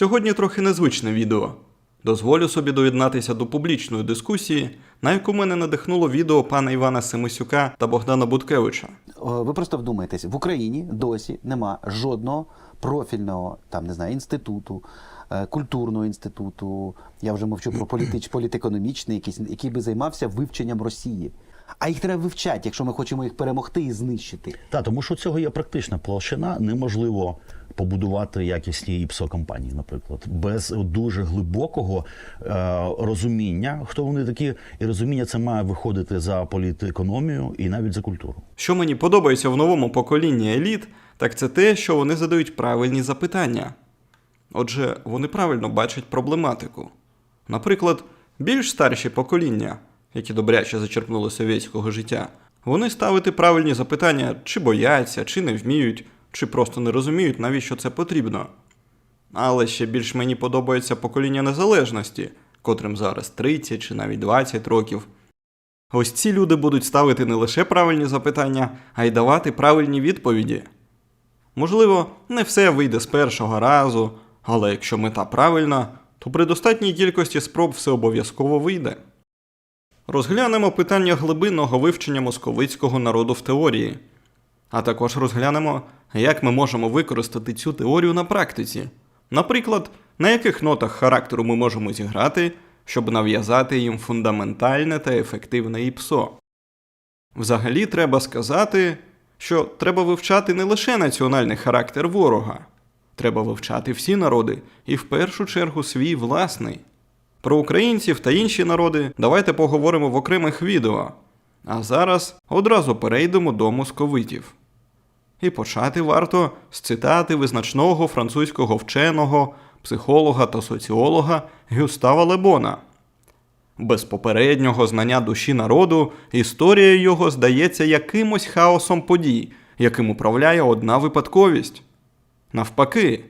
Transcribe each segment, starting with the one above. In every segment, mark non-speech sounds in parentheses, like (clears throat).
Сьогодні трохи незвичне відео. Дозволю собі доєднатися до публічної дискусії, на яку мене надихнуло відео пана Івана Семисюка та Богдана Буткевича. Ви просто вдумайтесь, в Україні досі нема жодного профільного там не знаю інституту, е, культурного інституту. Я вже мовчу про політич, (clears throat) політекономічний, якийсь, який би займався вивченням Росії. А їх треба вивчати, якщо ми хочемо їх перемогти і знищити. Так, тому що у цього є практична площина. Неможливо побудувати якісні іпсо компанії, наприклад, без дуже глибокого е, розуміння, хто вони такі, і розуміння це має виходити за політекономію і навіть за культуру. Що мені подобається в новому поколінні еліт, так це те, що вони задають правильні запитання. Отже, вони правильно бачать проблематику. Наприклад, більш старші покоління, які добряче зачерпнули совєтського життя, вони ставити правильні запитання, чи бояться, чи не вміють, чи просто не розуміють, навіщо це потрібно. Але ще більш мені подобається покоління незалежності, котрим зараз 30 чи навіть 20 років. Ось ці люди будуть ставити не лише правильні запитання, а й давати правильні відповіді. Можливо, не все вийде з першого разу, але якщо мета правильна, то при достатній кількості спроб все обов'язково вийде. Розглянемо питання глибинного вивчення московицького народу в теорії, а також розглянемо, як ми можемо використати цю теорію на практиці. Наприклад, на яких нотах характеру ми можемо зіграти, щоб нав'язати їм фундаментальне та ефективне ІПСО. Взагалі треба сказати, що треба вивчати не лише національний характер ворога, треба вивчати всі народи і в першу чергу свій власний. Про українців та інші народи давайте поговоримо в окремих відео. А зараз одразу перейдемо до московитів. І почати варто з цитати визначного французького вченого, психолога та соціолога Гюстава Лебона. Без попереднього знання душі народу історія його здається якимось хаосом подій, яким управляє одна випадковість. Навпаки,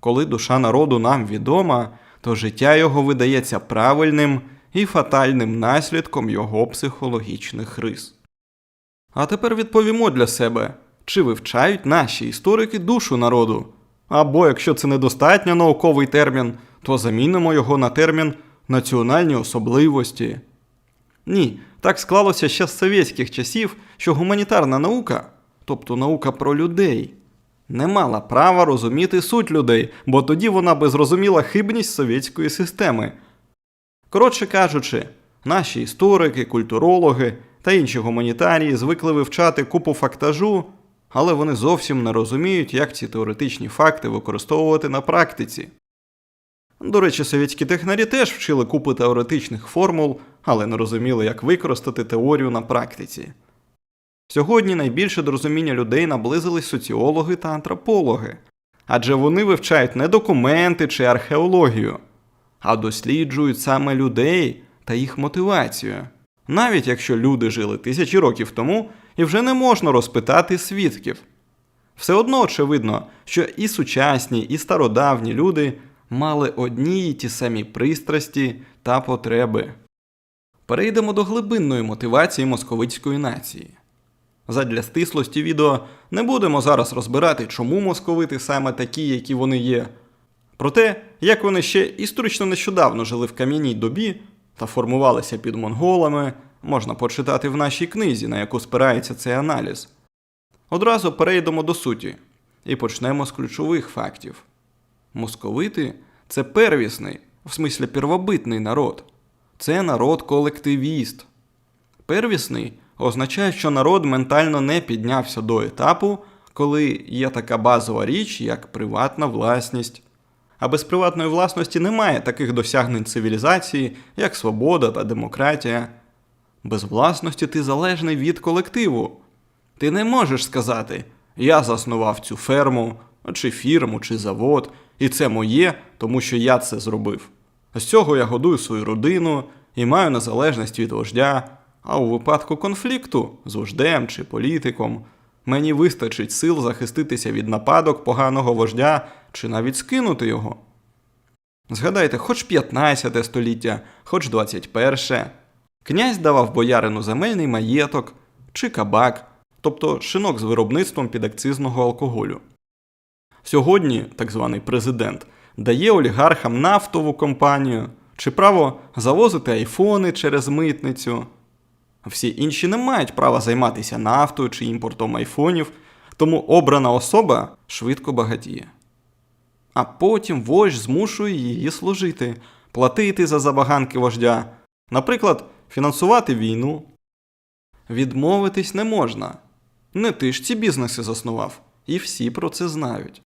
коли душа народу нам відома, то життя його видається правильним і фатальним наслідком його психологічних рис. А тепер відповімо для себе, чи вивчають наші історики душу народу. Або якщо це недостатньо науковий термін, то замінимо його на термін національні особливості. Ні, так склалося ще з совєтських часів, що гуманітарна наука, тобто наука про людей, не мала права розуміти суть людей, бо тоді вона би зрозуміла хибність совєтської системи. Коротше кажучи, наші історики, культурологи та інші гуманітарії звикли вивчати купу фактажу, але вони зовсім не розуміють, як ці теоретичні факти використовувати на практиці. До речі, совєтські технарі теж вчили купу теоретичних формул, але не розуміли, як використати теорію на практиці. Сьогодні найбільше до розуміння людей наблизились соціологи та антропологи, адже вони вивчають не документи чи археологію, а досліджують саме людей та їх мотивацію. Навіть якщо люди жили тисячі років тому і вже не можна розпитати свідків. Все одно очевидно, що і сучасні, і стародавні люди мали одні й ті самі пристрасті та потреби. Перейдемо до глибинної мотивації московицької нації. Задля стислості відео не будемо зараз розбирати, чому московити саме такі, які вони є. Проте, як вони ще історично нещодавно жили в кам'яній добі та формувалися під монголами, можна почитати в нашій книзі, на яку спирається цей аналіз. Одразу перейдемо до суті і почнемо з ключових фактів. Московити це первісний, в смислі первобитний народ. Це народ колективіст. Первісний означає, що народ ментально не піднявся до етапу, коли є така базова річ, як приватна власність. А без приватної власності немає таких досягнень цивілізації, як свобода та демократія. Без власності ти залежний від колективу. Ти не можеш сказати: я заснував цю ферму, чи фірму, чи завод, і це моє, тому що я це зробив. З цього я годую свою родину і маю незалежність від вождя, а у випадку конфлікту з вождем чи політиком мені вистачить сил захиститися від нападок поганого вождя чи навіть скинути його. Згадайте, хоч 15 століття, хоч 21. Князь давав боярину земельний маєток чи кабак, тобто шинок з виробництвом підакцизного алкоголю. Сьогодні так званий президент дає олігархам нафтову компанію чи право завозити айфони через митницю. Всі інші не мають права займатися нафтою чи імпортом айфонів, тому обрана особа швидко багатіє. А потім вождь змушує її служити, платити за забаганки вождя, наприклад, фінансувати війну. Відмовитись не можна. Не ти ж ці бізнеси заснував, і всі про це знають.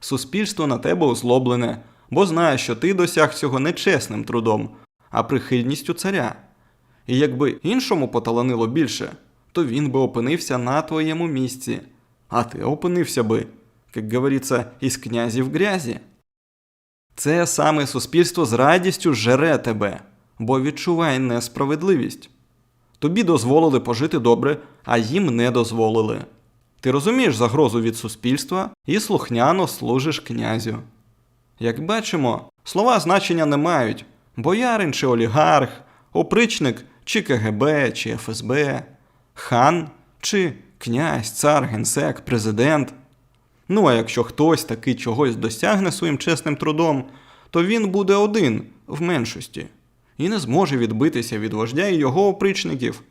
Суспільство на тебе озлоблене, бо знає, що ти досяг цього не чесним трудом, а прихильністю царя. І якби іншому поталанило більше, то він би опинився на твоєму місці, а ти опинився би, як говориться, із князів грязі. Це саме суспільство з радістю жере тебе, бо відчуває несправедливість. Тобі дозволили пожити добре, а їм не дозволили. Ти розумієш загрозу від суспільства і слухняно служиш князю. Як бачимо, слова значення не мають боярин чи олігарх, опричник чи КГБ чи ФСБ, хан чи князь, цар, генсек, президент. Ну а якщо хтось таки чогось досягне своїм чесним трудом, то він буде один в меншості і не зможе відбитися від вождя і його опричників.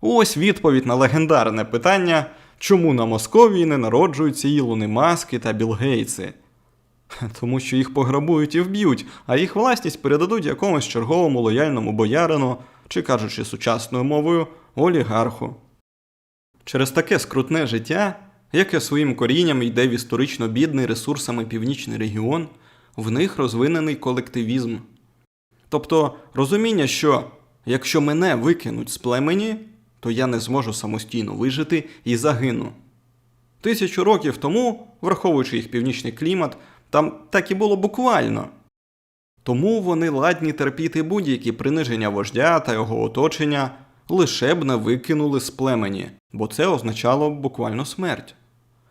Ось відповідь на легендарне питання, чому на Московії не народжуються Ілони Маски та Білл Гейтси. Тому що їх пограбують і вб'ють, а їх власність передадуть якомусь черговому лояльному боярину, чи кажучи сучасною мовою, олігарху. Через таке скрутне життя, яке своїм корінням йде в історично бідний ресурсами північний регіон, в них розвинений колективізм. Тобто розуміння, що якщо мене викинуть з племені, то я не зможу самостійно вижити і загину. Тисячу років тому, враховуючи їх північний клімат, там так і було буквально. Тому вони ладні терпіти будь-які приниження вождя та його оточення, лише б не викинули з племені, бо це означало буквально смерть.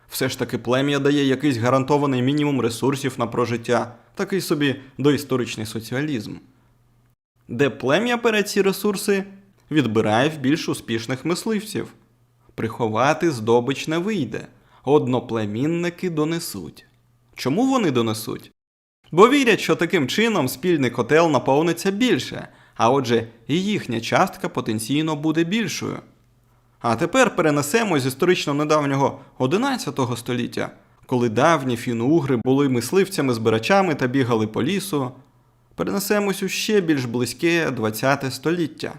Все ж таки плем'я дає якийсь гарантований мінімум ресурсів на прожиття, такий собі доісторичний соціалізм. Де плем'я бере ці ресурси, відбирає в більш успішних мисливців. Приховати здобич не вийде, одноплемінники донесуть. Чому вони донесуть? Бо вірять, що таким чином спільний котел наповниться більше, а отже, і їхня частка потенційно буде більшою. А тепер перенесемо з історично недавнього 11 століття, коли давні фіно-угри були мисливцями-збирачами та бігали по лісу. Перенесемось у ще більш близьке 20 століття.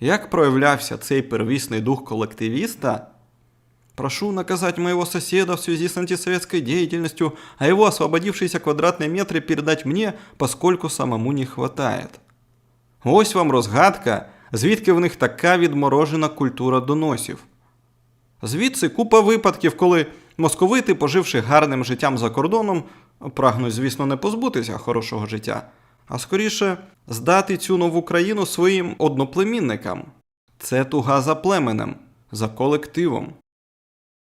Як проявлявся цей первісний дух коллективиста? Прошу наказать моего соседа в связи с антисоветской деятельностью, а его освободившиеся квадратные метры передать мне, поскольку самому не хватает. Ось вам розгадка, звідки в них така відморожена культура доносів. Звідси купа випадків, коли московити, поживши гарним життям за кордоном, прагнуть, звісно, не позбутися хорошого життя, а скоріше здати цю нову країну своїм одноплемінникам. Це туга за племенем, за колективом.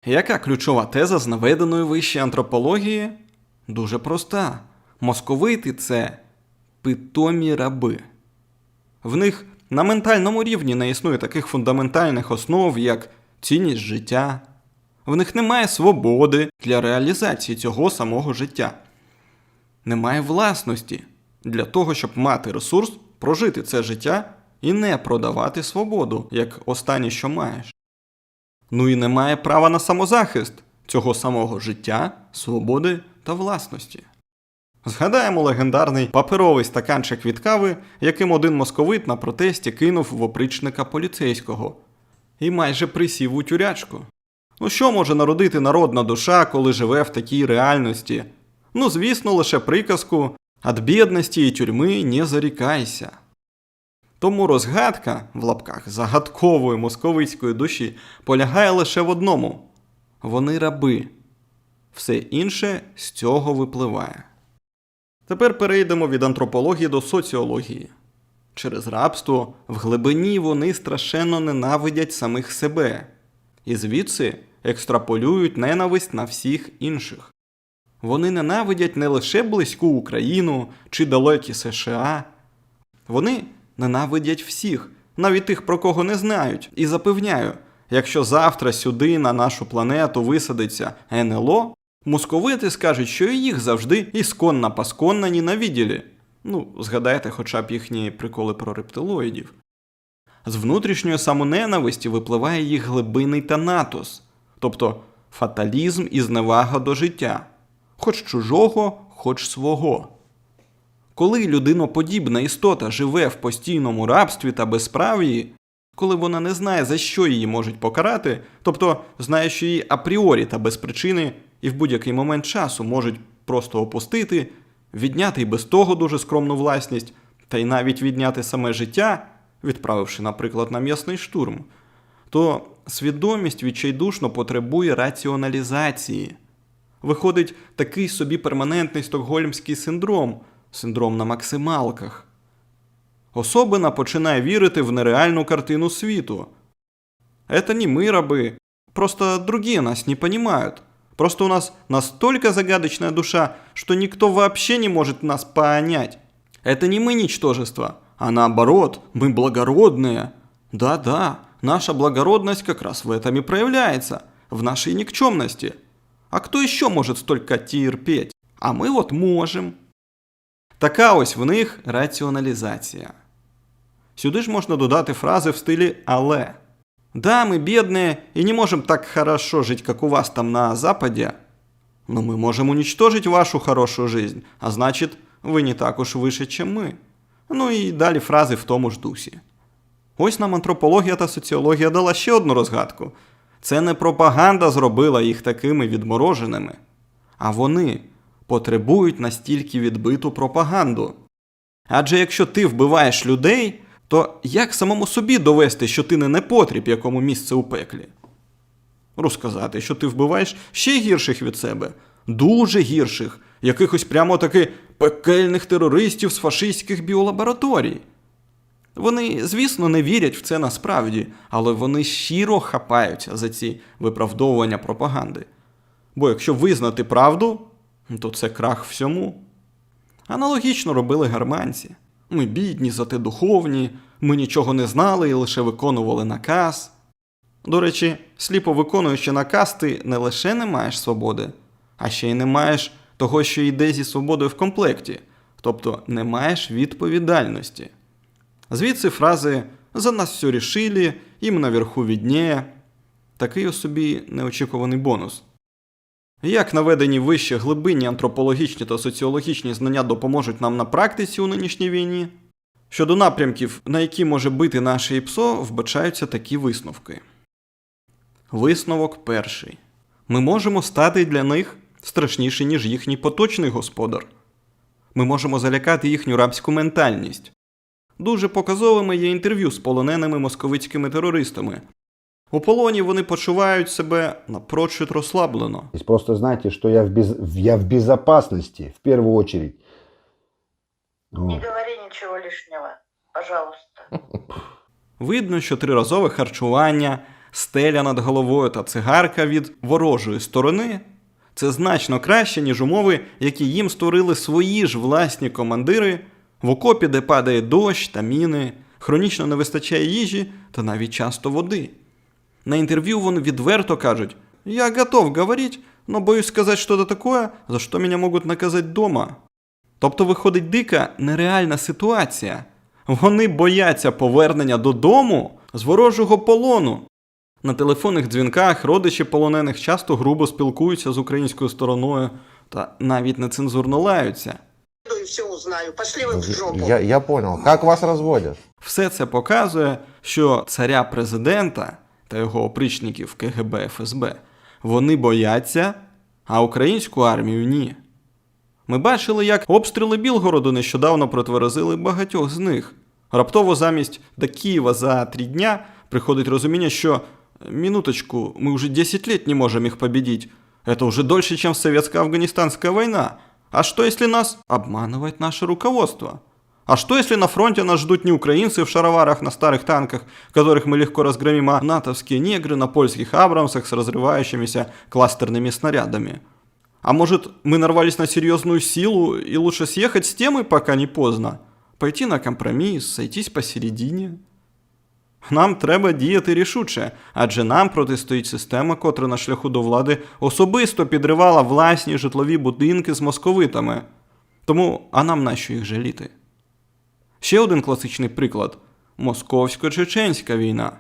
Яка ключова теза з наведеної вище антропології? Дуже проста. Московити це питомі раби. В них на ментальному рівні не існує таких фундаментальних основ, як цінність життя. В них немає свободи для реалізації цього самого життя. Немає власності для того, щоб мати ресурс, прожити це життя і не продавати свободу, як останнє, що маєш. Ну і немає права на самозахист цього самого життя, свободи та власності. Згадаємо легендарний паперовий стаканчик від кави, яким один московит на протесті кинув в опричника поліцейського і майже присів у тюрячку. Ну що може народити народна душа, коли живе в такій реальності? Ну, звісно, лише приказку «От бідності і тюрми не зарікайся. Тому розгадка в лапках загадкової московицької душі полягає лише в одному: вони раби. Все інше з цього випливає. Тепер перейдемо від антропології до соціології. Через рабство в глибині вони страшенно ненавидять самих себе, і звідси екстраполюють ненависть на всіх інших. Вони ненавидять не лише близьку Україну чи далекі США, вони ненавидять всіх, навіть тих, про кого не знають, і запевняю, якщо завтра сюди на нашу планету висадиться НЛО, Московити скажуть, що і їх завжди ісконна пасконна ненавиділи. Ну, згадайте хоча б їхні приколи про рептилоїдів. З внутрішньої самоненависті випливає їх глибинний танатос, тобто фаталізм і зневага до життя, хоч чужого, хоч свого. Коли людиноподібна істота живе в постійному рабстві та безправії, коли вона не знає, за що її можуть покарати, тобто знає, що її апріорі та без причини і в будь-який момент часу можуть просто опустити, відняти і без того дуже скромну власність, та й навіть відняти саме життя, відправивши, наприклад, на м'ясний штурм, то свідомість відчайдушно потребує раціоналізації. Виходить такий собі перманентний стокгольмський синдром, синдром на максималках. Особина починає вірити в нереальну картину світу. Это не мы рабы, просто другие нас не понимают. Просто у нас настолько загадочная душа, что никто вообще не может нас понять. Это не мы ничтожество, а наоборот, мы благородные. Да-да, наша благородность как раз в этом и проявляется, в нашей никчемности. А кто еще может столько терпеть? А мы вот можем. Така ось в них раціоналізація. Сюди ж можна додати фрази в стилі але. Да, мы бедные и не можем так хорошо жить, как у вас там на Западе, но мы можем уничтожить вашу хорошую жизнь, а значит, вы не так уж выше, чем мы. Ну і далі фрази в тому ж дусі. Ось нам антропологія та соціологія дала ще одну розгадку. Це не пропаганда зробила їх такими відмороженими, а вони потребують настільки відбиту пропаганду. Адже якщо ти вбиваєш людей, то як самому собі довести, що ти не непотріб, якому місце у пеклі? Розказати, що ти вбиваєш ще гірших від себе, дуже гірших, якихось прямо таки пекельних терористів з фашистських біолабораторій. Вони, звісно, не вірять в це насправді, але вони щиро хапаються за ці виправдовування пропаганди. Бо якщо визнати правду, то це крах всьому. Аналогічно робили германці. Ми бідні, зате духовні, ми нічого не знали і лише виконували наказ. До речі, сліпо виконуючи наказ, ти не лише не маєш свободи, а ще й не маєш того, що йде зі свободою в комплекті, тобто не маєш відповідальності. Звідси фрази за нас все рішили, їм наверху відніє. Такий у собі неочікуваний бонус. Як наведені вище глибинні антропологічні та соціологічні знання допоможуть нам на практиці у нинішній війні? Щодо напрямків, на які може бити наше ІПСО, вбачаються такі висновки. Висновок перший. Ми можемо стати для них страшніше, ніж їхній поточний господар. Ми можемо залякати їхню рабську ментальність. Дуже показовими є інтерв'ю з полоненими московицькими терористами. У полоні вони почувають себе напрочуд розслаблено. Просто знайте, что я в, без... я в безопасности в первую очередь. Не говори ничего лишнего, пожалуйста. Видно, що триразове харчування, стеля над головою та цигарка від ворожої сторони це значно краще, ніж умови, які їм створили свої ж власні командири в окопі, де падає дощ та міни, хронічно не вистачає їжі та навіть часто води. На інтерв'ю вони відверто кажуть: Я готов говорити, но боюсь сказати щось таке, за що мене можуть наказати дома. Тобто виходить дика нереальна ситуація. Вони бояться повернення додому з ворожого полону. На телефонних дзвінках родичі полонених часто грубо спілкуються з українською стороною та навіть нецензурно лаються. и все узнаю. Пошли вы в жопу. Я, я понял. Как вас разводят? Все це показує, що царя президента та його опричників КГБ ФСБ вони бояться, а українську армію ні. Ми бачили, як обстріли Білгороду нещодавно протверезили багатьох з них. Раптово замість до Києва за три дня приходить розуміння, що минуточку, мы уже 10 лет не можем их победить. Это уже дольше, чем советско-афганистанская война. А что, если нас обманывает наше руководство? А что, если на фронте нас ждут не украинцы в шароварах на старых танках, которых мы легко разгромим, а натовские негры на польских абрамсах с разрывающимися кластерными снарядами? А может, мы нарвались на серьезную силу и лучше съехать с темы, пока не поздно? Пойти на компромисс, сойтись посередине? Нам треба діяти рішуче, адже нам протистоїть система, котра на шляху до влади особисто підривала власні житлові будинки з московитами. Тому, а нам нащо їх жаліти? Ще один класичний приклад московсько-чеченська війна.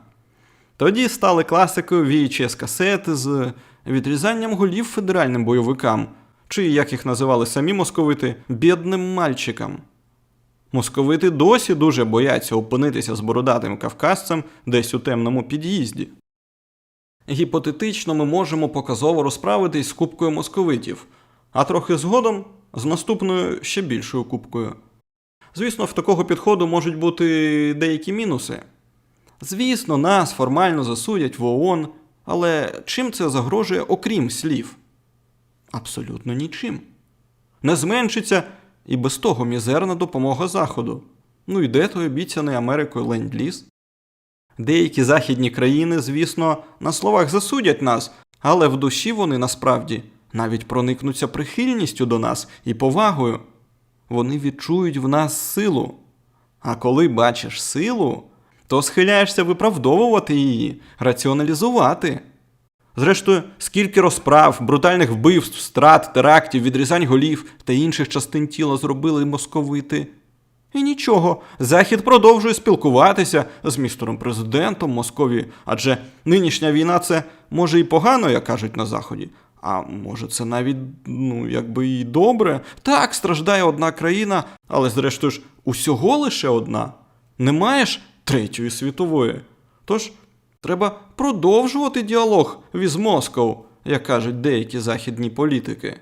Тоді стали класикою VHS касети з відрізанням голів федеральним бойовикам, чи, як їх називали самі московити, бідним мальчикам. Московити досі дуже бояться опинитися з бородатим кавказцем десь у темному під'їзді. Гіпотетично ми можемо показово розправитись з купкою московитів, а трохи згодом з наступною ще більшою купкою. Звісно, в такого підходу можуть бути деякі мінуси. Звісно, нас формально засудять в ООН, але чим це загрожує, окрім слів? Абсолютно нічим. Не зменшиться і без того мізерна допомога Заходу. Ну і де той обіцяний Америкою ленд-ліз? Деякі західні країни, звісно, на словах засудять нас, але в душі вони насправді навіть проникнуться прихильністю до нас і повагою. Вони відчують в нас силу. А коли бачиш силу, то схиляєшся виправдовувати її, раціоналізувати. Зрештою, скільки розправ, брутальних вбивств, страт, терактів, відрізань голів та інших частин тіла зробили московити. І нічого, Захід продовжує спілкуватися з містером президентом Московії, адже нинішня війна це може і погано, як кажуть на Заході, а може це навіть, ну, якби і добре. Так, страждає одна країна, але зрештою ж усього лише одна. Не маєш третьої світової. Тож треба продовжувати діалог віз Москов, як кажуть деякі західні політики.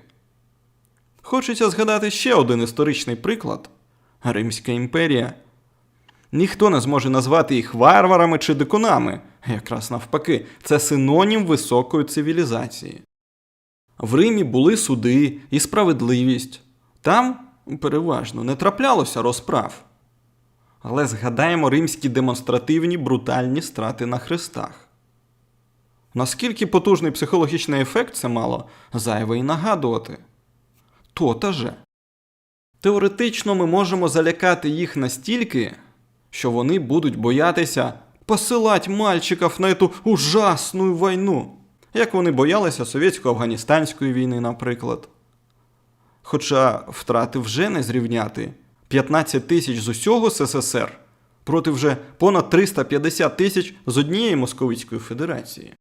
Хочеться згадати ще один історичний приклад Римська імперія. Ніхто не зможе назвати їх варварами чи дикунами, якраз навпаки, це синонім високої цивілізації. В Римі були суди і справедливість. Там переважно не траплялося розправ. Але згадаємо римські демонстративні брутальні страти на хрестах. Наскільки потужний психологічний ефект це мало, зайве й нагадувати. То-та же. Теоретично ми можемо залякати їх настільки, що вони будуть боятися посилати мальчиків на эту ужасну війну, як вони боялися совєтсько-афганістанської війни, наприклад. Хоча втрати вже не зрівняти 15 тисяч з усього СССР проти вже понад 350 тисяч з однієї Московицької Федерації.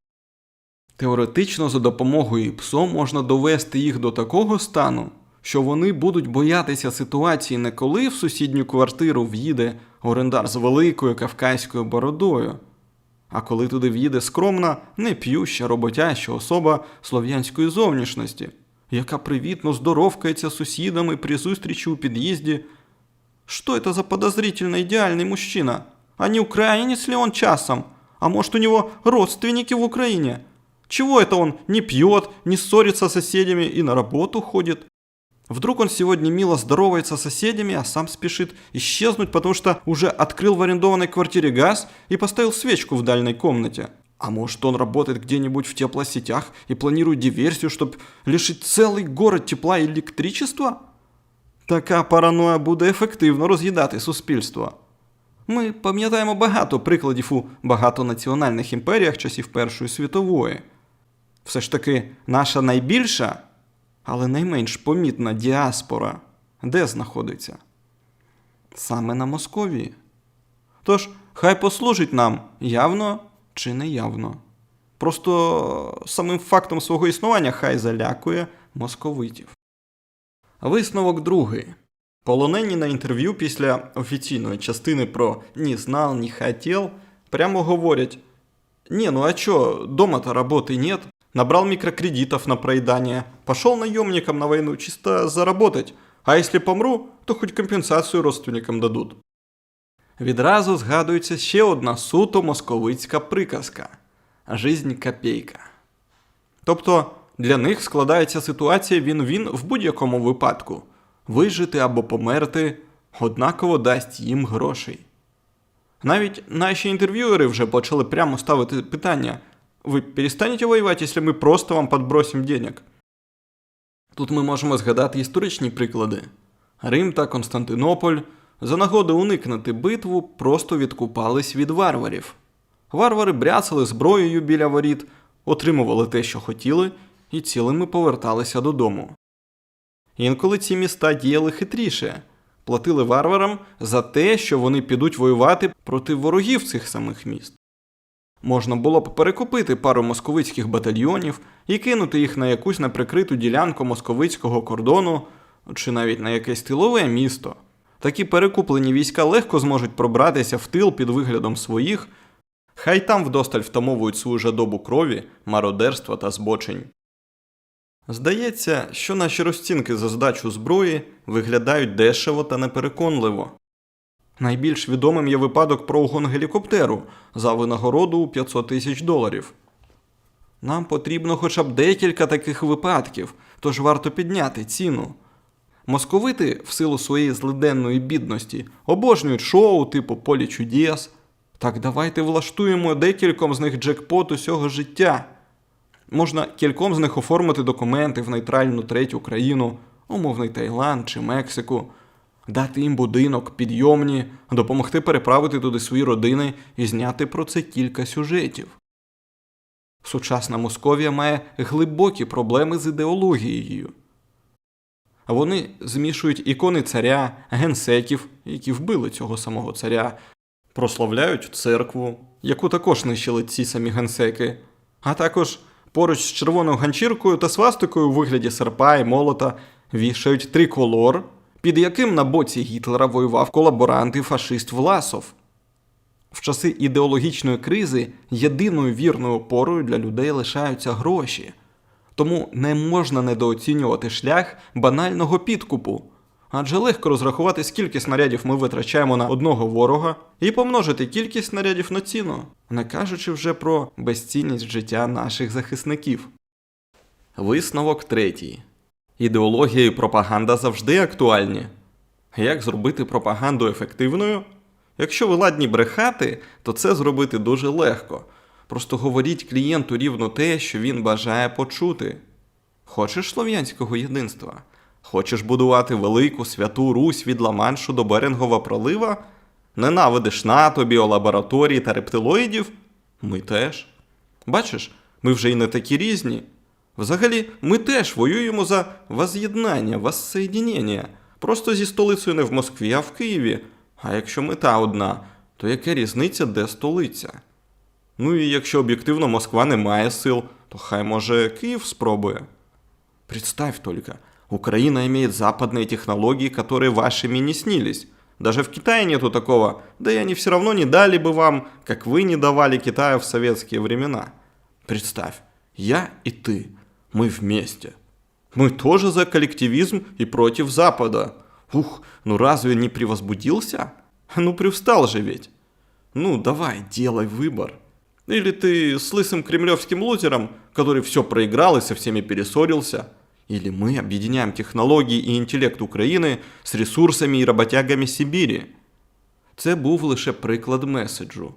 Теоретично за допомогою ІПСО можна довести їх до такого стану, що вони будуть боятися ситуації не коли в сусідню квартиру в'їде орендар з великою кавказькою бородою, а коли туди в'їде скромна, неп'юща роботяща особа слов'янської зовнішності, яка привітно здоровкається з сусідами при зустрічі у під'їзді. Что это за подозрительно идеальный мужчина? А не украинец ли он часом? А может у него родственники в Украине? Чего это он не пьет, не ссорится с соседями и на работу ходит? Вдруг он сегодня мило здоровается с соседями, а сам спешит исчезнуть, потому что уже открыл в арендованной квартире газ и поставил свечку в дальней комнате. А может он работает где-нибудь в теплосетях и планирует диверсию, чтобы лишить целый город тепла и электричества? Така параноя буде ефективно роз'їдати суспільство. Ми пам'ятаємо багато прикладів у багатонаціональних імперіях часів Першої світової. Все ж таки, наша найбільша, але найменш помітна діаспора де знаходиться? Саме на Московії. Тож, хай послужить нам явно чи неявно. Просто самим фактом свого існування хай залякує московитів. Висновок другий. Полонені на інтерв'ю після офіційної частини про «не знал, не хотел» прямо говорять: «Не, ну а чё, дома-то работы нет, набрал микрокредитов на проедание, пошел наемником на войну чисто заработать, а если помру, то хоть компенсацію родственникам дадуть». Відразу згадується ще одна суто московицька приказка «Жизнь копійка». Тобто для них складається ситуація він-він в будь-якому випадку. Вижити або померти однаково дасть їм грошей. Навіть наші інтерв'юери вже почали прямо ставити питання: ви перестанете воювати, якщо ми просто вам підбросимо денег? Тут ми можемо згадати історичні приклади. Рим та Константинополь за нагоди уникнути битву просто відкупались від варварів. Варвари бряцали зброєю біля воріт, отримували те, що хотіли, і цілими поверталися додому. Інколи ці міста діяли хитріше, платили варварам за те, що вони підуть воювати проти ворогів цих самих міст. Можна було б перекупити пару московицьких батальйонів і кинути їх на якусь неприкриту ділянку московицького кордону чи навіть на якесь тилове місто. Такі перекуплені війська легко зможуть пробратися в тил під виглядом своїх, хай там вдосталь втамовують свою жадобу крові, мародерства та збочень. Здається, що наші розцінки за здачу зброї виглядають дешево та непереконливо. Найбільш відомим є випадок про угон гелікоптеру за винагороду у 500 тисяч доларів. Нам потрібно хоча б декілька таких випадків, тож варто підняти ціну. Московити, в силу своєї злиденної бідності, обожнюють шоу типу Полі чудес. Так давайте влаштуємо декільком з них джекпот усього життя. Можна кільком з них оформити документи в нейтральну третю країну, умовний Таїланд чи Мексику, дати їм будинок, підйомні, допомогти переправити туди свої родини і зняти про це кілька сюжетів. Сучасна Московія має глибокі проблеми з ідеологією. Вони змішують ікони царя, генсеків, які вбили цього самого царя, прославляють церкву, яку також нищили ці самі генсеки, а також поруч з червоною ганчіркою та свастикою у вигляді серпа і молота вішають триколор, під яким на боці Гітлера воював колаборант і фашист Власов. В часи ідеологічної кризи єдиною вірною опорою для людей лишаються гроші. Тому не можна недооцінювати шлях банального підкупу. Адже легко розрахувати, скільки снарядів ми витрачаємо на одного ворога, і помножити кількість снарядів на ціну, не кажучи вже про безцінність життя наших захисників. Висновок третій. Ідеологія і пропаганда завжди актуальні. Як зробити пропаганду ефективною? Якщо ви ладні брехати, то це зробити дуже легко. Просто говоріть клієнту рівно те, що він бажає почути. Хочеш слов'янського єдинства? Хочеш будувати велику святу Русь від Ла-Маншу до Берингова пролива? Ненавидиш НАТО, біолабораторії та рептилоїдів? Ми теж. Бачиш, ми вже й не такі різні. Взагалі, ми теж воюємо за воз'єднання, воссоєдінення. Просто зі столицею не в Москві, а в Києві. А якщо мета одна, то яка різниця, де столиця? Ну і якщо об'єктивно Москва не має сил, то хай може Київ спробує. Представь только, Украина имеет западные технологии, которые вашими не снились. Даже в Китае нету такого, да и они все равно не дали бы вам, как вы не давали Китаю в советские времена. Представь, я и ты, мы вместе. Мы тоже за коллективизм и против Запада. Ух, ну разве не превозбудился? Ну привстал же ведь. Ну давай, делай выбор. Или ты с лысым кремлевским лузером, который все проиграл и со всеми перессорился. Или мы объединяем технологии і інтелект України з ресурсами і роботягами Сибірі. Це був лише приклад меседжу.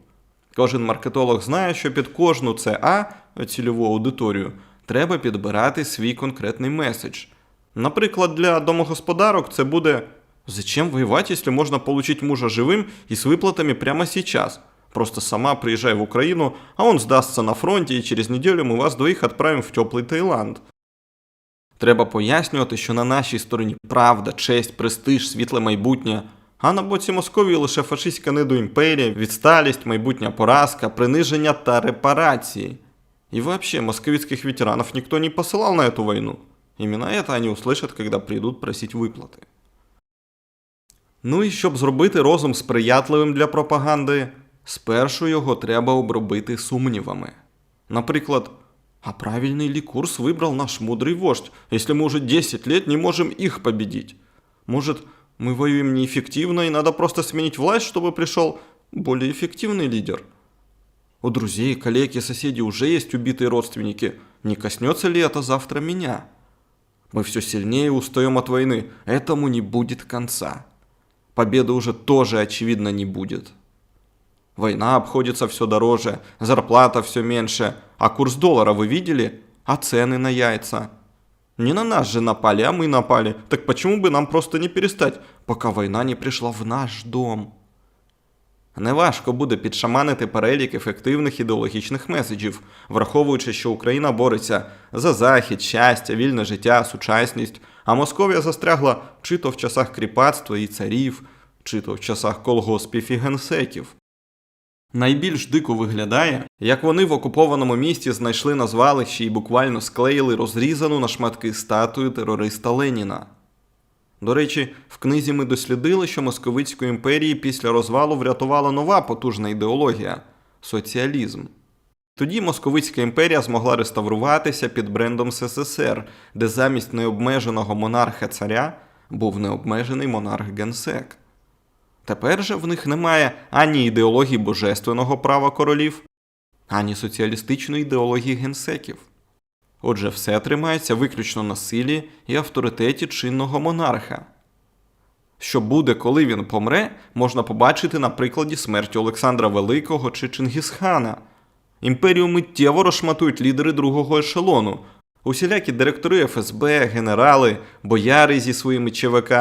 Кожен маркетолог знає, що під кожну ЦА, цільову аудиторію, треба підбирати свій конкретний меседж. Наприклад, для домогосподарок це буде «Зачем воевать, если можно получить мужа живым и с выплатами прямо сейчас? Просто сама приезжай в Украину, а он сдастся на фронте, и через неделю мы вас двоих отправим в теплый Таїланд». Треба пояснювати, що на нашій стороні правда, честь, престиж, світле майбутнє, а на боці Московії лише фашистська недоімперія, відсталість, майбутня поразка, приниження та репарації. И вообще, московицких ветеранов никто не посылал на эту войну. Именно это они услышат, когда прийдуть просить виплати. Ну і щоб зробити розум сприятливим для пропаганди, спершу його треба обробити сумнівами. Наприклад, а правильный ли курс выбрал наш мудрый вождь, если мы уже 10 лет не можем их победить? Может, мы воюем неэффективно и надо просто сменить власть, чтобы пришел более эффективный лидер? У друзей, коллег и соседей уже есть убитые родственники. Не коснется ли это завтра меня? Мы все сильнее устаем от войны. Этому не будет конца. Победы уже тоже, очевидно, не будет. Война обходится все дороже, зарплата все меньше, а курс доллара вы видели? А цены на яйца? Не на нас же напали, а мы напали. Так почему бы нам просто не перестать, пока война не пришла в наш дом? Неважко буде підшаманити перелік ефективних ідеологічних меседжів, враховуючи, що Україна бореться за захід, щастя, вільне життя, сучасність, а Московія застрягла чи то в часах кріпацтва і царів, чи то в часах колгоспів і генсеків. Найбільш дико виглядає, як вони в окупованому місті знайшли на звалищі і буквально склеїли розрізану на шматки статую терориста Леніна. До речі, в книзі ми дослідили, що Московицьку імперії після розвалу врятувала нова потужна ідеологія соціалізм. Тоді Московицька імперія змогла реставруватися під брендом СССР, де замість необмеженого монарха царя був необмежений монарх генсек. Тепер же в них немає ані ідеології божественного права королів, ані соціалістичної ідеології генсеків. Отже, все тримається виключно на силі і авторитеті чинного монарха. Що буде, коли він помре, можна побачити на прикладі смерті Олександра Великого чи Чингісхана. Імперію миттєво розшматують лідери другого ешелону, усілякі директори ФСБ, генерали, бояри зі своїми ЧВК,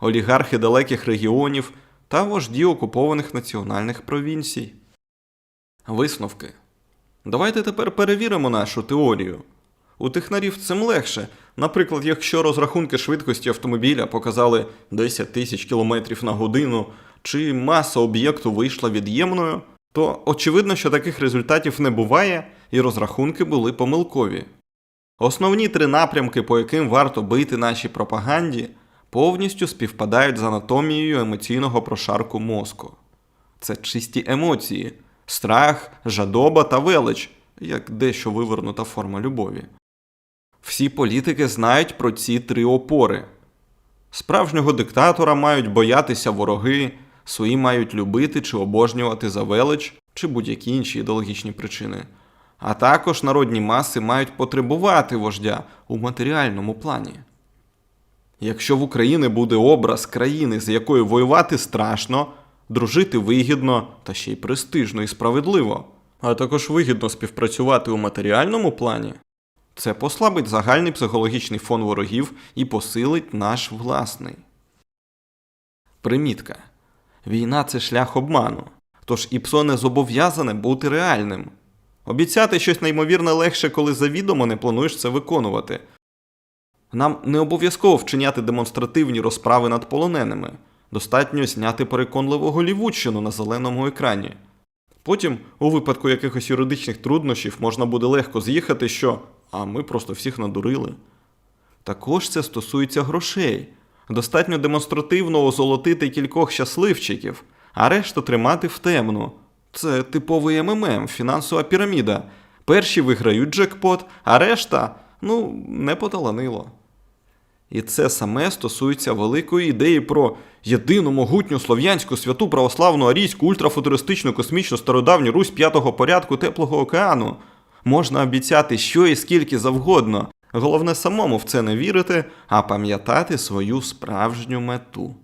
олігархи далеких регіонів та вожді окупованих національних провінцій. Висновки. Давайте тепер перевіримо нашу теорію. У технарів цим легше. Наприклад, якщо розрахунки швидкості автомобіля показали 10 тисяч кілометрів на годину, чи маса об'єкту вийшла від'ємною, то очевидно, що таких результатів не буває, і розрахунки були помилкові. Основні три напрямки, по яким варто бити нашій пропаганді, повністю співпадають з анатомією емоційного прошарку мозку. Це чисті емоції, страх, жадоба та велич, як дещо вивернута форма любові. Всі політики знають про ці три опори. Справжнього диктатора мають боятися вороги, свої мають любити чи обожнювати за велич чи будь-які інші ідеологічні причини. А також народні маси мають потребувати вождя у матеріальному плані. Якщо в Україні буде образ країни, з якою воювати страшно, дружити вигідно та ще й престижно і справедливо, а також вигідно співпрацювати у матеріальному плані, це послабить загальний психологічний фон ворогів і посилить наш власний. Примітка. Війна це шлях обману, тож ІПСО не зобов'язане бути реальним. Обіцяти щось неймовірне легше, коли завідомо не плануєш це виконувати. Нам не обов'язково вчиняти демонстративні розправи над полоненими. Достатньо зняти переконливу голівудщину на зеленому екрані. Потім, у випадку якихось юридичних труднощів, можна буде легко з'їхати, що а ми просто всіх надурили. Також це стосується грошей. Достатньо демонстративно озолотити кількох щасливчиків, а решту тримати в темну. Це типовий МММ, фінансова піраміда. Перші виграють джекпот, а решта ну, не поталанило. І це саме стосується великої ідеї про єдину могутню слов'янську святу православну арійську ультрафутуристичну космічну стародавню Русь п'ятого порядку теплого океану. Можна обіцяти що і скільки завгодно. Головне самому в це не вірити, а пам'ятати свою справжню мету.